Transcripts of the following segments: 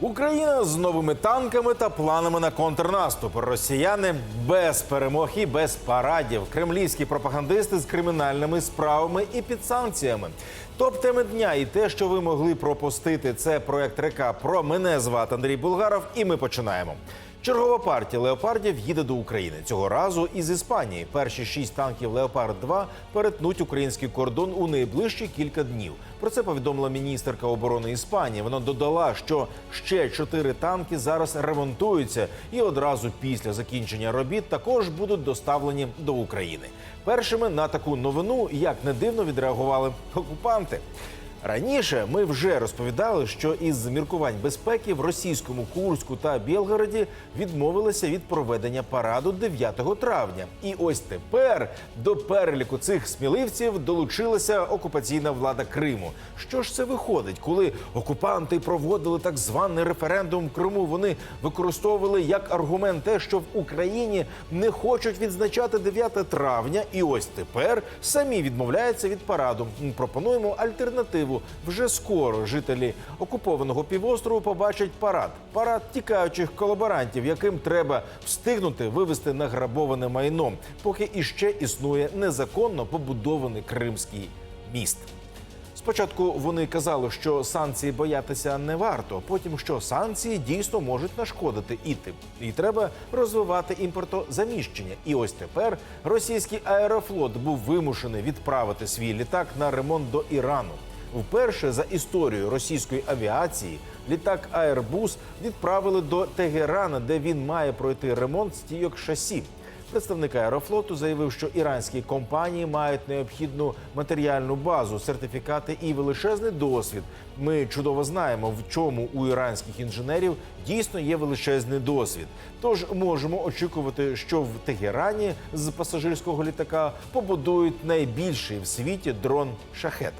Україна з новими танками та планами на контрнаступ. Росіяни без перемог і без парадів. Кремлівські пропагандисти з кримінальними справами і під санкціями. Топ теми дня і те, що ви могли пропустити. Це проект река про мене звати Андрій Булгаров. І ми починаємо. Чергова партія леопардів їде до України цього разу із Іспанії. Перші шість танків Леопард 2 перетнуть український кордон у найближчі кілька днів. Про це повідомила міністерка оборони Іспанії. Вона додала, що ще чотири танки зараз ремонтуються, і одразу після закінчення робіт також будуть доставлені до України. Першими на таку новину, як не дивно, відреагували окупанти. Раніше ми вже розповідали, що із міркувань безпеки в російському Курську та Білгороді відмовилися від проведення параду 9 травня. І ось тепер до переліку цих сміливців долучилася окупаційна влада Криму. Що ж це виходить, коли окупанти проводили так званий референдум в Криму? Вони використовували як аргумент те, що в Україні не хочуть відзначати 9 травня, і ось тепер самі відмовляються від параду. Пропонуємо альтернативу. Вже скоро жителі окупованого півострову побачать парад. Парад тікаючих колаборантів, яким треба встигнути вивести награбоване майно, поки іще існує незаконно побудований кримський міст. Спочатку вони казали, що санкції боятися не варто. Потім що санкції дійсно можуть нашкодити іти, і треба розвивати імпортозаміщення. І ось тепер російський аерофлот був вимушений відправити свій літак на ремонт до Ірану. Вперше за історію російської авіації літак Airbus відправили до Тегерана, де він має пройти ремонт стійок шасі. Представник аерофлоту заявив, що іранські компанії мають необхідну матеріальну базу, сертифікати і величезний досвід. Ми чудово знаємо, в чому у іранських інженерів дійсно є величезний досвід. Тож можемо очікувати, що в Тегерані з пасажирського літака побудують найбільший в світі дрон шахет.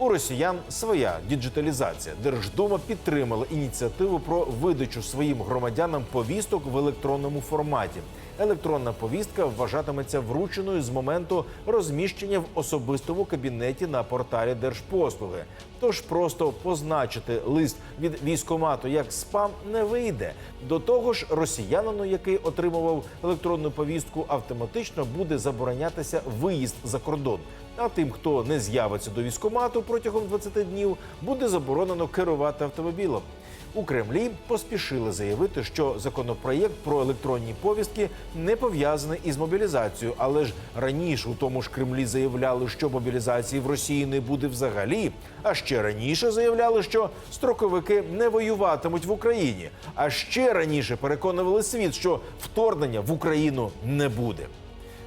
У росіян своя діджиталізація. Держдума підтримала ініціативу про видачу своїм громадянам повісток в електронному форматі. Електронна повістка вважатиметься врученою з моменту розміщення в особистому кабінеті на порталі Держпослуги. Тож просто позначити лист від військомату як спам не вийде. До того ж, росіянину, який отримував електронну повістку, автоматично буде заборонятися виїзд за кордон. А тим, хто не з'явиться до військомату протягом 20 днів, буде заборонено керувати автомобілем. У Кремлі поспішили заявити, що законопроєкт про електронні повістки не пов'язаний із мобілізацією. Але ж раніше у тому ж Кремлі заявляли, що мобілізації в Росії не буде взагалі. А ще раніше заявляли, що строковики не воюватимуть в Україні. А ще раніше переконували світ, що вторгнення в Україну не буде.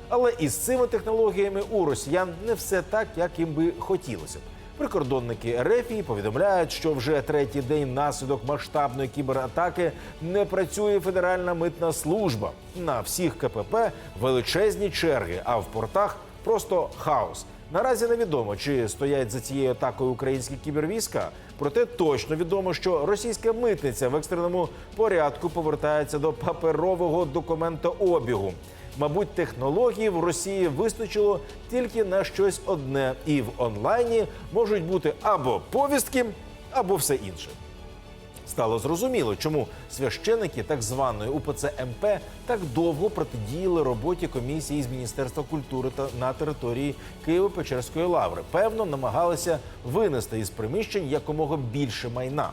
Але із цими технологіями у росіян не все так, як їм би хотілося б. Прикордонники РФ повідомляють, що вже третій день внаслідок масштабної кібератаки не працює федеральна митна служба. На всіх КПП величезні черги, а в портах просто хаос. Наразі невідомо, чи стоять за цією атакою українські кібервійська. Проте точно відомо, що російська митниця в екстреному порядку повертається до паперового документообігу. Мабуть, технології в Росії вистачило тільки на щось одне, і в онлайні можуть бути або повістки, або все інше. Стало зрозуміло, чому священики так званої УПЦ МП так довго протидіяли роботі комісії з Міністерства культури та на території Києво-Печерської лаври. Певно, намагалися винести із приміщень якомога більше майна.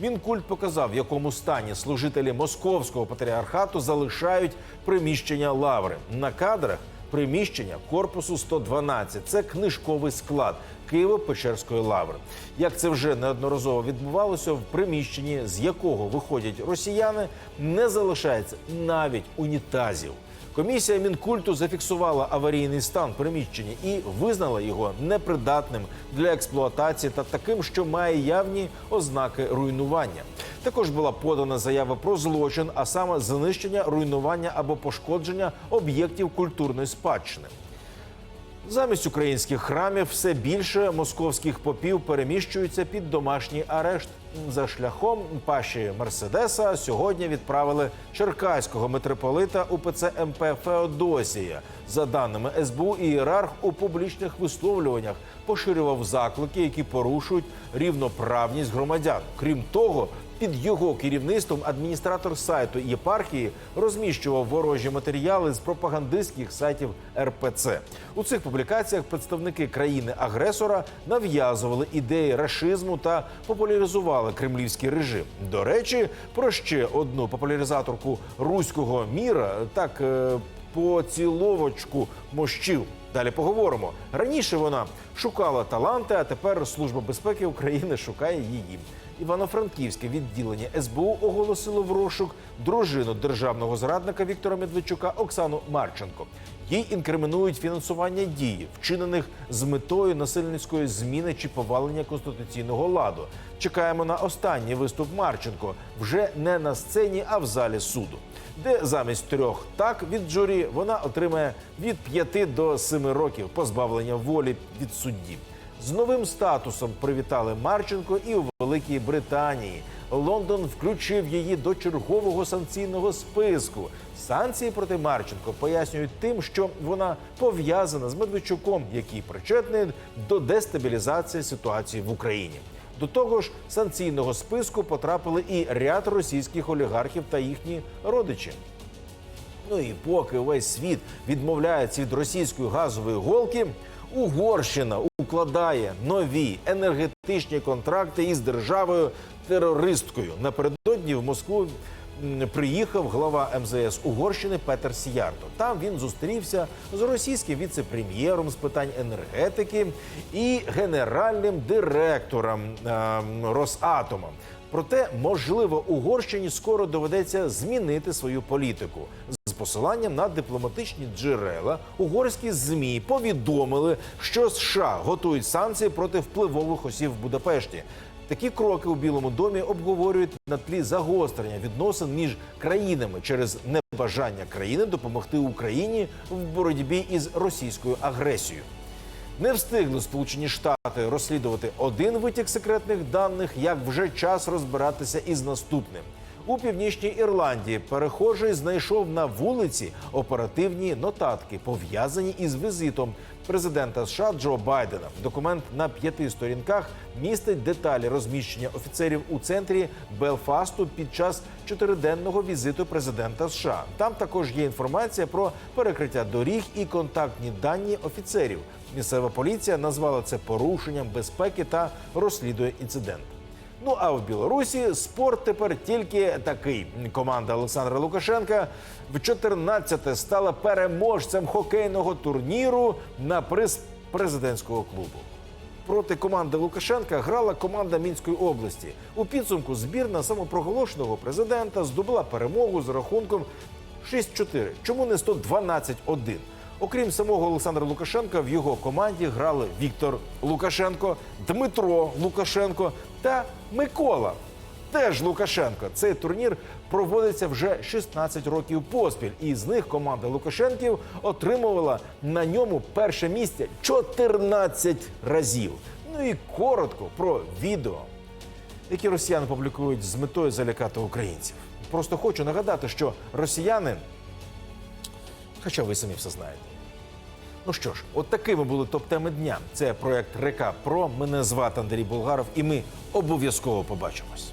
Мінкульт показав, в якому стані служителі московського патріархату залишають приміщення лаври на кадрах. Приміщення корпусу 112 – це книжковий склад Києво-Печерської лаври. Як це вже неодноразово відбувалося, в приміщенні, з якого виходять росіяни, не залишається навіть унітазів. Комісія мінкульту зафіксувала аварійний стан приміщення і визнала його непридатним для експлуатації та таким, що має явні ознаки руйнування. Також була подана заява про злочин, а саме знищення, руйнування або пошкодження об'єктів культурної спадщини. Замість українських храмів все більше московських попів переміщуються під домашній арешт. За шляхом паші Мерседеса сьогодні відправили черкаського митрополита УПЦ МП Феодосія. За даними СБУ, ієрарх у публічних висловлюваннях поширював заклики, які порушують рівноправність громадян. Крім того, під його керівництвом адміністратор сайту єпархії розміщував ворожі матеріали з пропагандистських сайтів РПЦ. У цих публікаціях представники країни-агресора нав'язували ідеї рашизму та популяризували кремлівський режим. До речі, про ще одну популяризаторку руського міра так е, поціловочку мощів. Далі поговоримо. Раніше вона шукала таланти, а тепер Служба безпеки України шукає її. Івано-Франківське відділення СБУ оголосило в розшук дружину державного зрадника Віктора Медведчука Оксану Марченко. Їй інкримінують фінансування дії, вчинених з метою насильницької зміни чи повалення конституційного ладу. Чекаємо на останній виступ Марченко вже не на сцені, а в залі суду, де замість трьох так від журі вона отримає від 5 до 7 років позбавлення волі від судді. З новим статусом привітали Марченко і у Великій Британії. Лондон включив її до чергового санкційного списку. Санкції проти Марченко пояснюють тим, що вона пов'язана з Медведчуком, який причетний до дестабілізації ситуації в Україні. До того ж, санкційного списку потрапили і ряд російських олігархів та їхні родичі. Ну і поки увесь світ відмовляється від російської газової голки, Угорщина укладає нові енергетичні контракти із державою терористкою. Напередодні в Москву приїхав глава МЗС Угорщини Петер Сіярто. Там він зустрівся з російським віце-прем'єром з питань енергетики і генеральним директором е, Росатома. Проте, можливо, Угорщині скоро доведеться змінити свою політику. Посиланням на дипломатичні джерела угорські змі повідомили, що США готують санкції проти впливових осіб в Будапешті. Такі кроки у Білому домі обговорюють на тлі загострення відносин між країнами через небажання країни допомогти Україні в боротьбі із російською агресією. Не встигли Сполучені Штати розслідувати один витік секретних даних, як вже час розбиратися із наступним. У північній Ірландії перехожий знайшов на вулиці оперативні нотатки, пов'язані із візитом президента США Джо Байдена. Документ на п'яти сторінках містить деталі розміщення офіцерів у центрі Белфасту під час чотириденного візиту президента США. Там також є інформація про перекриття доріг і контактні дані офіцерів. Місцева поліція назвала це порушенням безпеки та розслідує інцидент. Ну а в Білорусі спорт тепер тільки такий. Команда Олександра Лукашенка в 14-те стала переможцем хокейного турніру на приз президентського клубу. Проти команди Лукашенка грала команда Мінської області. У підсумку збірна самопроголошеного президента здобула перемогу з рахунком 6-4. Чому не 112-1? Окрім самого Олександра Лукашенка, в його команді грали Віктор Лукашенко, Дмитро Лукашенко та Микола. Теж Лукашенко. Цей турнір проводиться вже 16 років поспіль, і з них команда Лукашенків отримувала на ньому перше місце 14 разів. Ну і коротко про відео, які росіяни публікують з метою залякати українців. Просто хочу нагадати, що росіяни Хоча ви самі все знаєте. Ну що ж, от такими були топ-теми дня. Це проект Река Про. Мене звати Андрій Болгаров, і ми обов'язково побачимось.